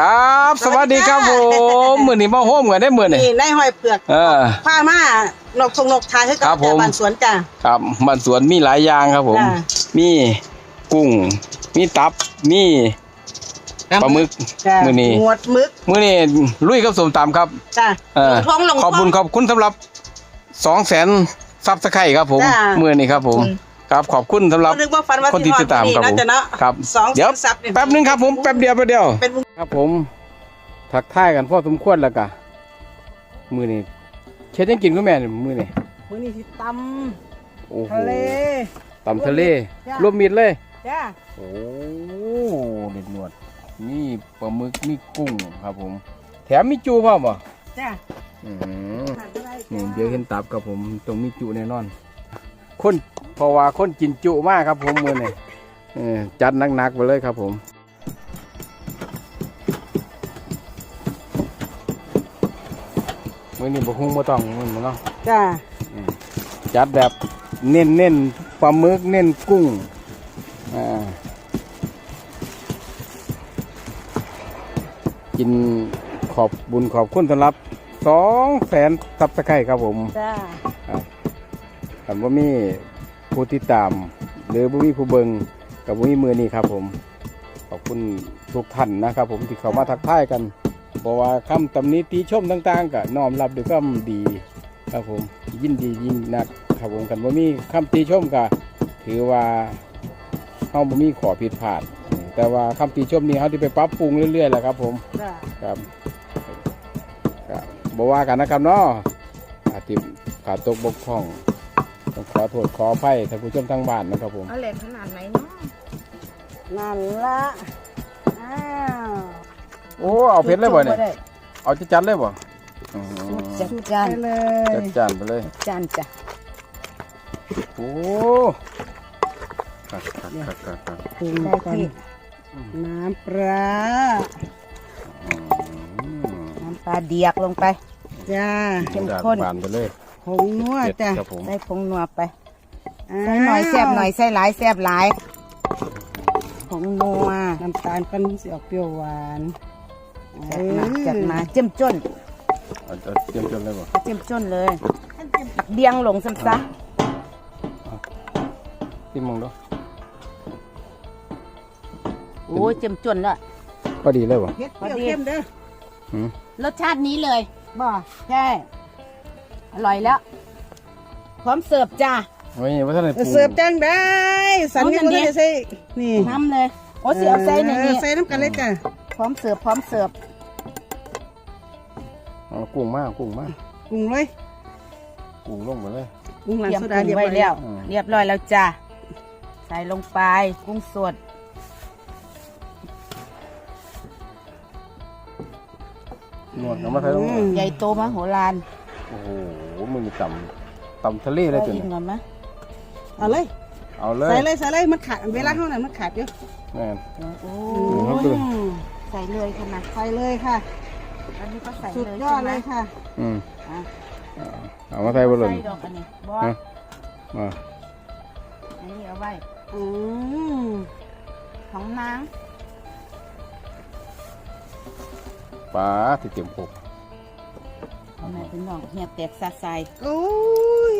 ครับ สวัสดีครับผมมื้อนี้มาโฮมกันได้มื้อนี้นี่นายห้อยเผือกเออผ้ามานกทงนกทายให้กับครับผมแต่บ้านสวนจ้ะครับบ้านสวนมีหลายอย่างครับผมจ้ะมีกุ้ง มีตับ มีปลาหมึกจ้ะมื้อนี้หมวดมึกมื้อนี้ลุยกับสมตำครับจ้ะเออลงท้องลงขอบคุณท้ของอบคุณสำหรับ200,000ซับสไครต์ครับผมจ้ะมื้อนี้ครับผมขอบ คุณครับขอบคุณสำหรับนึกว่าฝันว่าคนที่ติดตามครับสิฮอผมดมื้อนี้เนาะจ้ะเนาะครับ สองเดี๋ยวซับเนี่ยแป๊บนึงครับผมแป๊บเดียวแป๊บเดียว เป็นวง ครับผมทักทายกันพอสมควรแล้วกะมือนี่เช็ดยังกินก็แม่นมือนี่มื้อนี้สิตโอ้ำโหทะเล ตำทะเลจ้ะ รวมมิดเลย จ้ะโอ้เด็ดหนวดมีปลาหมึกมีกุ้งครับผม แถมมีจูพ่อมบ่จ้ะอืมขาดไม่ได้นี่จ้ะเดี๋ยวเห็นตับครับผมตรงมีจุแน่นอน คนเพราะว่าคนกินจุมากครับผมมือนี่เออจัดหนักๆไปเลยครับผมมือนี่บ่คุ้งบ่ต้องมันเนาะจ้ะจัดแบบเน้นเน้นๆปลาหมึกเน้นกุ้งอ่ากินขอบบุญขอบคุณสำหรับสองแสนซับสไครต์ครับผมจ้ะ กันว่ามีผู้ติดตาม หรือบ่มีผู้เบิงกับบ่มีมือนี้ครับผมขอบคุณทุกท่านนะครับ ผมที่เข้ามาทักทายกันบอกว่าคำตำหนิติชมต่างๆก็น้อมรับด้วยความดีครับผมยินดียิ่งนักครับผมกันว่ามีคำติชมก็ถือว่าเฮาบ่มีขอผิดพลาดแต่ว่าคำติชมนี้เฮาที่ไปปรับปรุงเรื่อยๆแหละครับ ผมจ้ะครับครับบอกว่ากันนะครับเนาะอาจจะขาดตกบกพร่อง ต้องขอโทษขออภัยท่านผู้ชมทางบ้านนะครับผม เอาเหล็กขนาดไหนเนาะนั่นละอ้าวโอ้เอาเพชรเลยบ่เนี่ยเอาจะจัดเลยบ่อืมจัดจานไปเลยจัดจานไปเลยจานจ้ะโอ้ครับครับครับครับครับปรุงได้ก่อนที่น้ำปลาอืมน้ำปลาเดียกลงไปจ้าเข้มข้นบานไปเลย ผงนัวเผ็ดจ้ะครับผม ใส่ผงนัวไปใส่หน่อยแซ่บหน่อยใส่หลายแซ่บหลายผงนัวน้ำตาลกันสิออกเปรี้ยวหวานจัดมาจัดมาเจ้มจ้นเอาเอาเตรียมจนเลยบ่เจ้มจ้นเลยเดียงลงซ้ำซะที่มองดูโอ้ยเจ้มจ้นแล้วก็ดีเลยบ่เผ็ดเปรี้ยวเข้มเด้อหืมรสชาตินี้เลยบ่ใช่ อร่อยแล้ว พร้อมเสิร์ฟจ้า โอ้ยว่าท่านไหนปรุงเสิร์ฟจังได้สันนี่เอาก็จังได้ดิใส่นี่น้ำเลย โอ้เสียวใส่ในนี้ ใส่น้ำกันเลยจ้ะพร้อมเสิร์ฟพร้อมเสิร์ฟเอากุ้งมากกุ้งมากปรุงเลยกุ้งลงไปเลยปรุงหลังเตรียมโซปดารุงเรียบไว้ร้อยแล้วอืมเรียบร้อยแล้วจ้าใส่ลงไปกุ้งสดนวดเอามาใส่ลงอืมใหญ่โตมโหฬารโอ้โห มึงมีต่ำต่ำทะเลเลยเอาจนอีกหน่อยไหมเอาเลย เอาเลย ใส่เลยใส่เลยมันขาดเวลาเท่านั้นมันขาดเยอะแม่นโอ้อืมครับยใส่เลยค่ะนะใส่เลยค่ะ อันนี้ก็ใส่สุดเลยยอดเลยค่ะ อืมอะเอามาใส่บนหล่นใส่ดอกอันนี้บอสฮะมาอันนี้เอาไว้อืมของนางปลาที่เตรียมพก เอาแม่เป็นน้องเฮียแตกซาใส่โอ้ย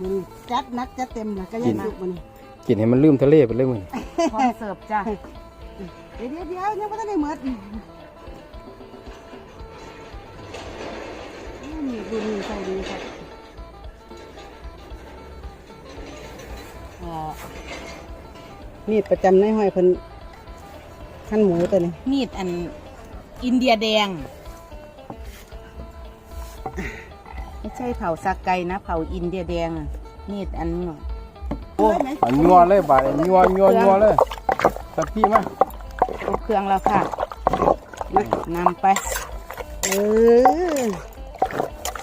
มันจัดนักจัดเต็มเลยก็ยังสุกมันกินให้มันลืมทะเลไปเลยมึงพร้อมเสิร์ฟจ้าเดี๋ยวเดี๋ยวเดี๋ยวยังไม่ทันได้หมดนี่ดูนี่ใส่ดีค่ะเอ่อมีดประจำในห้อยเพิ่นขั้นหมูตัวนี้มีดอัน อินเดียแดง ไม่ใช่เผาซาไกนะเผาอินเดียแดงอะมีดอันโอ้อันยัวเลยบาดนี้ยัวยัวยัวเลยสักพี่มาครบเครื่องแล้วค่ะมานำไปเออ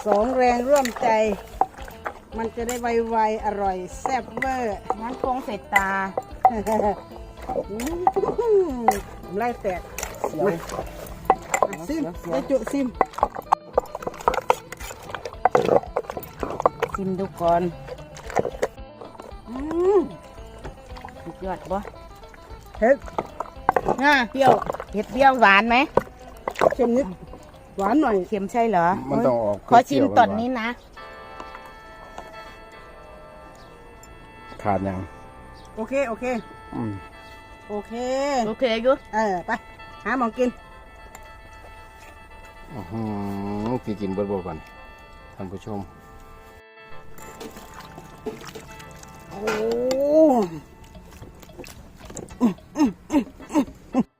สองแรงร่วมใจ มันจะได้ไวๆอร่อย แซ่บเวอร์งั้นโกงใส่ตาไล่แตกมาอะ ซิมได้จุซิมชิมดูก่อนอืมสุดยอดบ่เผ็ดอ่าเปรี้ยวเผ็ดเปรี้ยวหวานไหมเค็มนิดหวานหน่อยเค็มใช่เหรอมันต้องออกขอชิมเปรี้ยวๆตอนนี้นะ ขาดยัง โอเค โอเค อืม โอเค โอเคอยุเออ ไป หาหมองกินอื้อหือ พี่กินเบิดๆก่อนท่านผู้ชม โอ้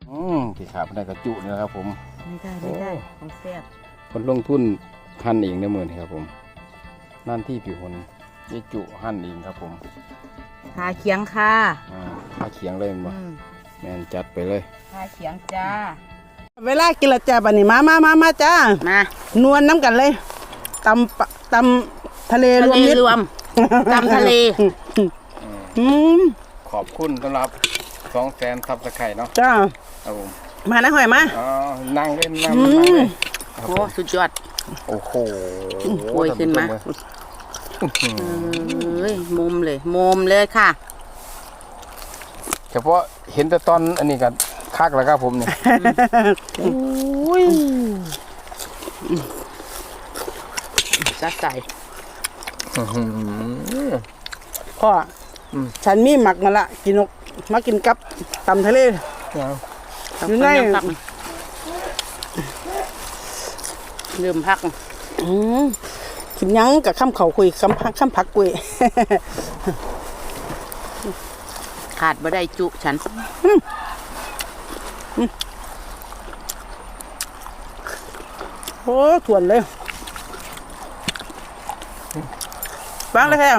อืมพี่ขาไม่ได้กระจุนี่แหละครับผม ไม่ได้ไม่ได้ของแซ่บคนลงทุนหั่นเองในมือนี่ครับผม นั่นที่พี่คนเจจุหั่นเองครับผมขาเคียงค่ะอ่ามาเขียงเลยมันบ่อืมแมนจัดไปเลยขาเคียงจ้า เวลากินละจ้าบันนี้มามามามาจ้า มานวลน้ำกันเลยตำปะตำทะเลรวมทะเลมิตรรวมตำทะเล อืมขอบคุณสำหรับสองแสนทับสไข่เนาะจ้า ครับผมมานะหอยมา อ๋อนั่งเลยนั่งอืนั่งมเลยครับโอ้ผมสุดยอด โอ้โหโอ้ยขึ้นมาท่ผู้ชเว้ยเอ้ยมุมเลยมุมเลยค่ะ เฉพาะเห็นแต่ตอนอันนี้กัน คักแล้วครับผมเนี่ยอุ้ยจะใส่พ่ออฉันมีหมักมาละกินนกมากินกับตำทะเลอยู่ในลืมพักกินยังกับข้ามเขาคุยข้ามพักข้ามพักคุยขาดบ่ได้จุฉัน โอ้ถวนเลยบ้างเลยแค่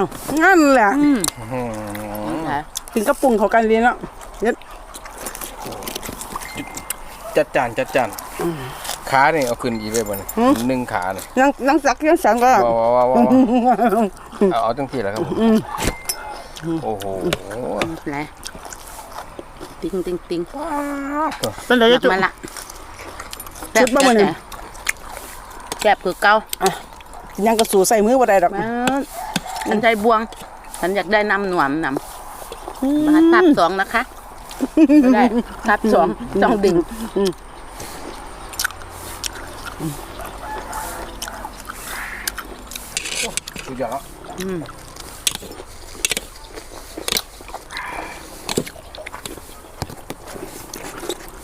งั้นแหละอืมอื้อหือค่ะกินกระปุงเขากันดีเนาะเนี่ยจัดจานจัดจานขาเนี่ยเอาขึ้นอีกเลยบ่เนี่ยหนึ่งขาเนี่ยยังยังสักยังสังก็ว้าวว้าวว้าวว้าวเอาเอาจังที่แหละครับผมโอ้โหไร ติ้งติ้งติ้งเป็นไรกลัจะบจุมาละชุดบ้างมั้ยเนี่ยแซ่บคือเก่ายังกระสูใส่มือบ่ได้ดอกมาฉันใช้บวง ฉันอยากได้น้ำหนวมน้ำมาทับสองนะคะไม่ได้ทับสองต้องดึงสุดยอด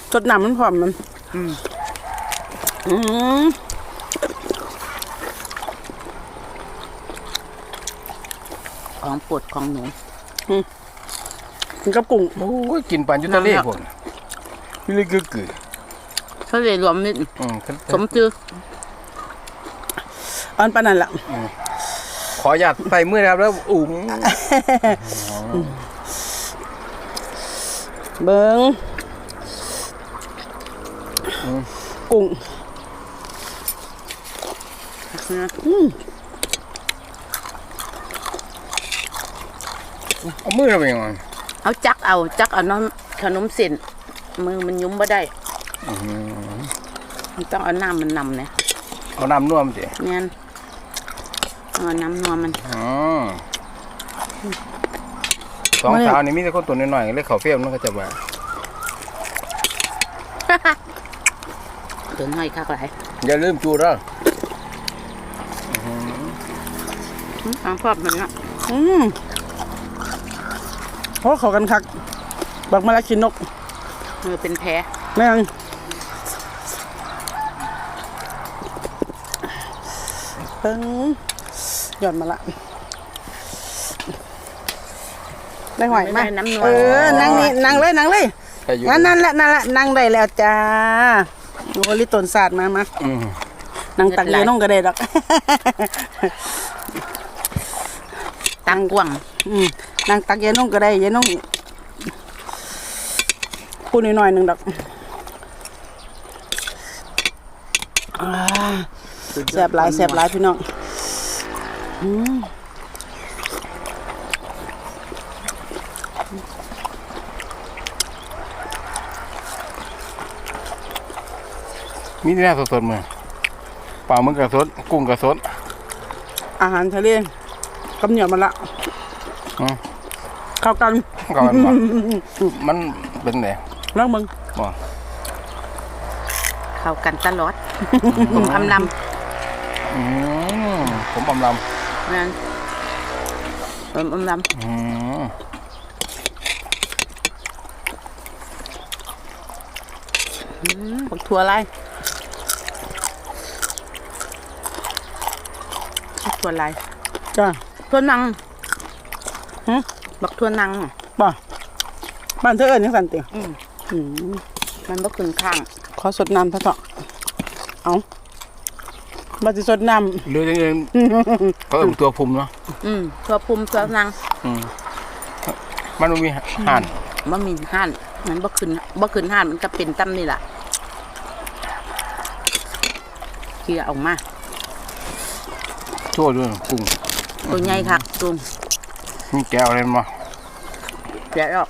แล้วอืมจดน้ำมันพร้อมมัน อืมอืมของโปรดของหนูกินกับกุ้งโอ้ยกินปานอยุทะเลพวกนี้พี่เลยกึกกึทะเลรวมมิตรอืมสมจืออันปานนั่นล่ะขอหยาดใส่มือนะครับแล้วอุ้งเบิ้ง กุ้งนะเอามือเราไปยังไงเอาจักเอาจักเอาน้ำขนมเส้นมือมันยุ้มบ่ได้มันต้องเอาน้ำมันนำเนี่ยเอาน้ำนวมสิเนี่ยเอาน้ำนวมมันอ๋อสองสาวนี่มีแต่คนตัวน้อยๆเลยเขาเฟี้ยมนั่นก็จะว่า ถึงห้อยคักหลายอย่าลืมจูเด้อทางครอบมันนะอืมเพราะเขากันคัก บักมาละกินนกมือเป็นแผลแม่งเบิ้งหย่อนมาละได้หอยไม่มาได้น้ำนวเอมอนั่งนี่นั่งเลย นั่งเลยแต่อยู่งั้นนั่นแหละนั่นแหละนั่งได้แล้วจ้า โอ้ลิตนศาสตร์มามาอืมนั่งตักเยน้องก็ได้ดอก ตังกวางอืมนั่งตักเยน้องก็ได้เยน้องพูดหน่อยๆหนึ่งดอกอ่าแซ่บหลายแซ่บหลายพี่น้องอืม มีที่น่าสดๆมือปลาหมึกกระสด กุ้งกระสดอาหารทะเลกับเหนียวมันละอืมเข้ากันก่อนบ่มันเป็นไงลองมึงบ่เข้ากันตลอดผมอำลอืมผมอำลำนั่นผมอำลำอืมำอืมบักถั่วอะไรบัก ถั่วอะไรจ้าถั่วนังหึบักถั่วนังอะบ่บ้านเธอเอิญยังสันติอืมอืมมันบ่ขึ้นข้าง ขอสดน้ำซะเถอะเอามาสิสดน้หรือยังไงเขาเอิ่มตัวภูมิเนาะอืมถั่วพุมถั่วนังอืมมันบ่มีห่านบ่มีห่านมันบ่ขึ้นบ่ขึ้นห่านมันก็เป็นตำนี่ล่ะเกี่ยออกมา ชั่วด้วยกุ้งตัวใหญ่คักตุงมีแก้วอะไรมาแกะออก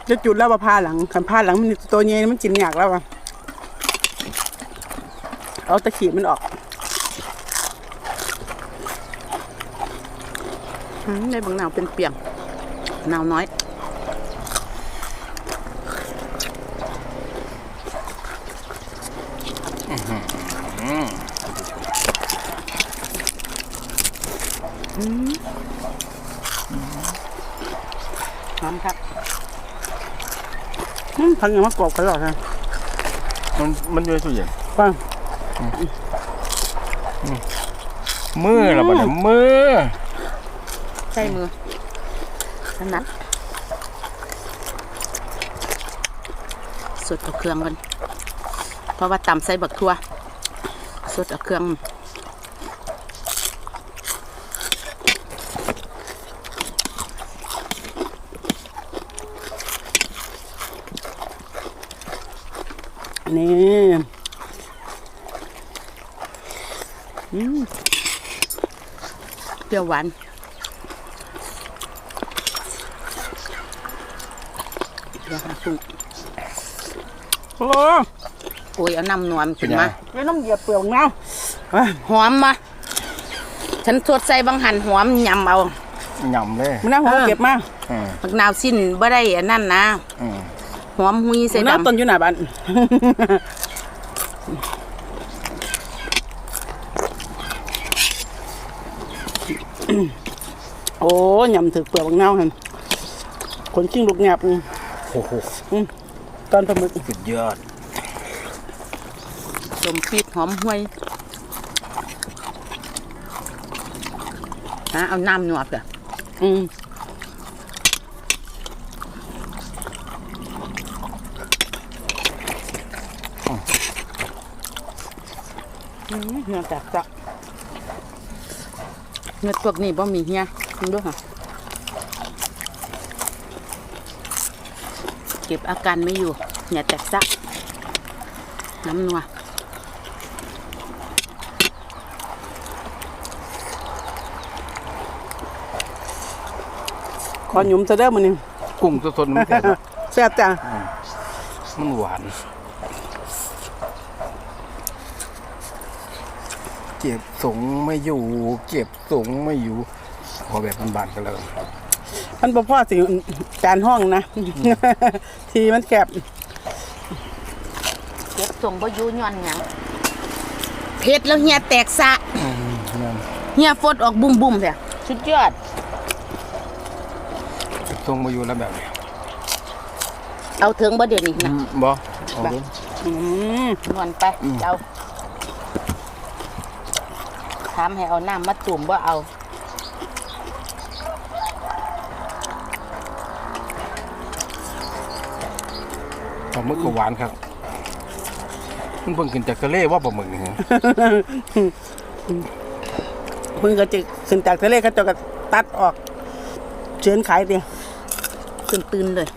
ำจะจุดแล้วว่าผ้าหลังคันผ้าหลังมันตัวเย็นมันกินยากแล้วอะเอาตะขีบมันออกอืมได้บางหนาวเป็นเปียงนาวน้อย หอมครับ อืม พังยังมากรอบกันหรอกฮะมันมันอยู่ในตู้เย็นฟังมือละบัดนี้มือใส่มือถนัดสดเอาเครื่องกันเพราะว่าตำใส่บักทั่วสดเอาเครื่อง นี่อืมเปรี้ยวหวานเดี๋ยวหาปรุงโอ้โอ้ยเอาน้ำนวมเป็ขึ้นนยังมาไม่ต้องเหยียบเปลือกเนาเอ้ยหอมมาฉันสดใส่บางหันหอมยำเอายำเลยมันน่าหัวเออเก็บมาอืมบักนาวสิ้นบ่ได้อันนั้นนะอืม หอมหุยใส่มันน่าดำต้นอยู่หน้าบ้านโอ้ยำถึกเปลือกบางเน่าหันคนชิงลูกแงบนี่โอ้โหตอนปลาหมึกสุดยอดสมพริกหอมห้วยนะเอาน้ำหนวดเถอะอืม อืมเนื้อแตกจ้ะเนื้อพวกนี้บ่มีเฮียคุณดูค่ะ เก็บอาการไม่อยู่เนี่ยแตกจ้ะน้ำนัวขอหยุมซะเด้อมื้อนี้กุ้งสดๆมันแซ่บเนอะแซ่บจ้ะมันหวาน เจ็บสงไม่อยู่เจ็บสงไม่อยู่ ขอแบบบานๆกันแล้วกันมันบ่พอสิจานห้องนะ ทีมันแคบเก็บส่งบ่อยู่ย้อนหยังเผ็ดแล้วเฮียแตกสะอืมนั่นเฮียฟดออกบุ้มบุ้มๆเลยสุดยอดเจ็บสงไม่อยู่แล้วแบบนี้เอาถึงบ่เดี๋ยวนี้อืนะมบ่เอาเด้ออืมนวลไปเอา ถามให้เอาน้ำมาตุ่มบ่เอาปลาหมึกก็หวานครับมันเพิ่งขึ้นจากทะเลว่าปลาหมึกนี่ฮะเพิ่งก็จะขึ้นจากทะเลเขาเจะก็ตัดออก เชิญขายดิตื่นตื่นๆเลย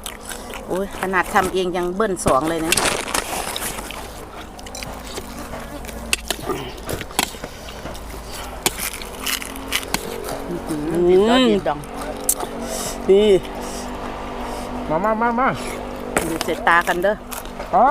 โอ้ยขนาดทำเองยังเบิ้ลสองเลยนะ กิมแล้ดีดองนี่มามามามาดูเจตากันเด้ออ๋อ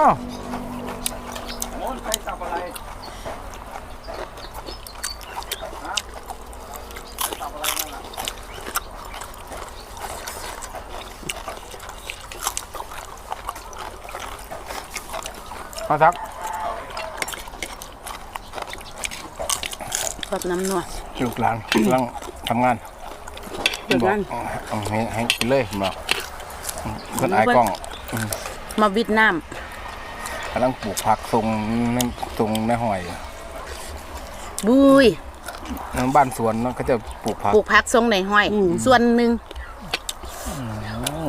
มาซักซักน้ำนวดลูกหลานกำลังทำงาน เดี๋ยวนั้นบอกเอาให้ให้กินเลยบอกเพิ่นอายกล้องมาวิดน้กำลังปลูกผักทรงในทรงในหอยำบุยบ้านสวนเนาะเขาจะปลูกผักปลูกผักทรงในห้อย ส่วนหนึ่งอืม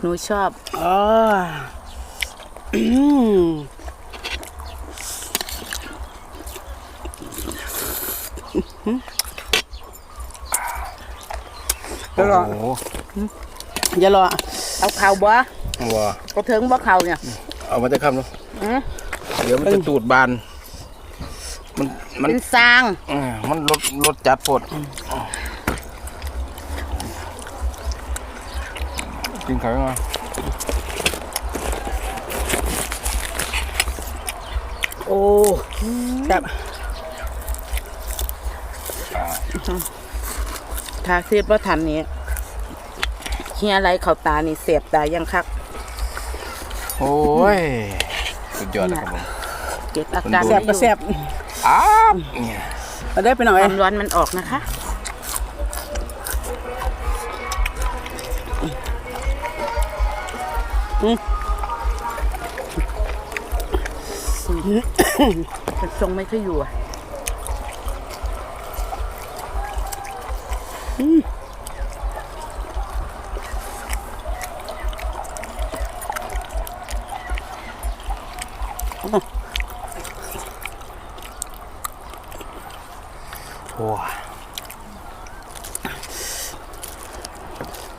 หนูชอบอ๋อ เดี๋ยวรอ โอ้โหอย่ารอเอาเข่าบ่วัวก็ถึงบ่เข่าเนี่ยเอามาจะคำเนาะอืมเดี๋ยวมันจะตูดบาน มันมันเป็นซางเออมันรสรสจัดโพดกินไข่มาโอ้แบบ ถ้าซีดว่าทันนี้เฮียอะไรเขาตานี่เสียบตายังคัก โอ้ย สุดยอดเลยครับผม เก็บอาการแซ่บก็แซ่บอ้าวเนี่ยมาได้ไปหน่อยความร้อนมันออกนะคะเป็นทรงไม่ค่อยอยู่อะ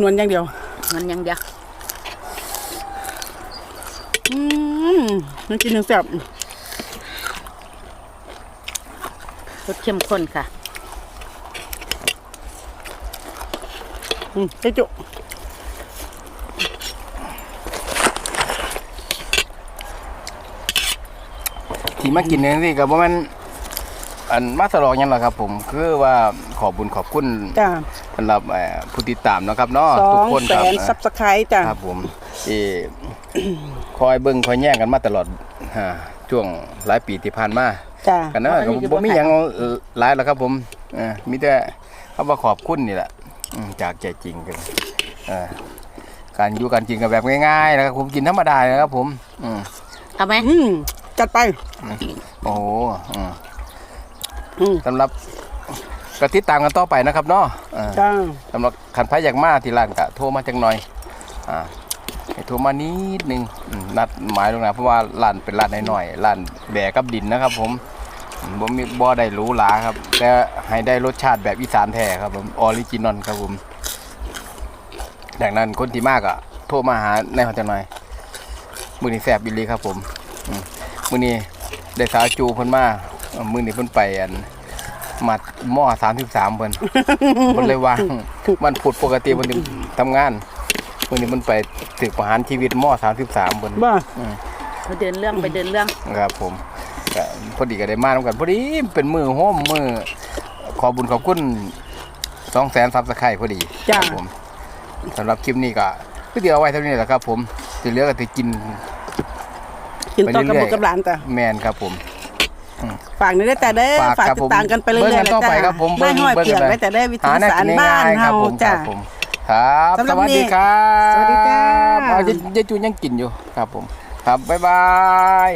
นวลอย่างเดียวมันยังเดียวอืมมันกินหนึ่งแซ่บรสเข้มข้นค่ะ อืมเจ๊จุที่มากินเนี่ยนี่ก็บ่แม่นอันมาสลองหยังหรอกครับผม คือว่าขอบบุญขอบคุณ จ้า สำหรับเอ่อผู้ติดตามเนาะครับเนาะสอทุกงคนแสครับนซับสไครต์จ้าครับผมที่คอยเบิ่งคอยแย่งกันมาตลอดฮะช่วงหลายปีที่ผ่านมาจ้ากันนะก็บ่มีหยังหลายแล้วครับผมเออมีแต่คำว่าขอบคุณนี่แหละอืมจากใจจริงกันเออการอยู่การกินกันแบบง่ายๆนะครับผมกินธรรมดานะครับผมอืมเอาไหมอืมจัดไป โอ้โหอืมอืมสำหรับ ก็ติดตามกันต่อไปนะครับเนาะเออจ้าสำหรับขันพายอยากมาที่ร้านก็โทรมาจังหน่อยอ่าให้โทรมานิดนึงอืมนัดหมายลงนะเพราะว่าร้านเป็นร้านน้อยๆร้านแบกกับดินนะครับ ผมอืมบ่มีบ่ได้หรูหราครับ แต่ให้ได้รสชาติแบบอีสานแท้ครับผมออริจินอลครับผมดังนั้นคนที่มากอะโทรมาหาในหอจังหน่อย มือนี้แซ่บอีหลีครับผมอืมมือนี้ได้สาวจูเพิ่นมาเอ่อมือนี้เพิ่นไปอัน มัดหม้อ33เพิ่นเพิ่นเลยว่างมันผุดปกติเพิ่นสิทำงานมื้อนี้มันไปถึกประหารชีวิตหม้อ33เพิ่นบ้าไปเดินเรื่องไปเดินเรื่องครับผมก็พอดีก็ได้มานํกันพอดีเป็นมือโฮมมือขอบุญขอบคุณ200,000ซับสไครต์พอดีจ้าครับผมสำหรับคลิปนี้ก็คือเดี๋ยวเอาไว้เท่านี้แหละครับ ผมที่เหลือก็สิกินกินต่อไปกับเรื่บุอยกกับหลานจ้ะแมนครับผม ฝากนี่ได้แต่ได้ฝากฝากครับติผดมตามกันไปเรื่อยๆเบิ่งกันต่อไปครับผมไม่ห้อยเบิ่งเปียกเบิ่งไว้แต่ได้วิธีหาได้สารกินบ้าง่านยๆครับเฮาผมคจ้ะรับผมครับสำหรับสวัสดีครับสวัสดีจ้าเอาเยายจูยังกินอยู่ครับผม ครับบ๊ายบาย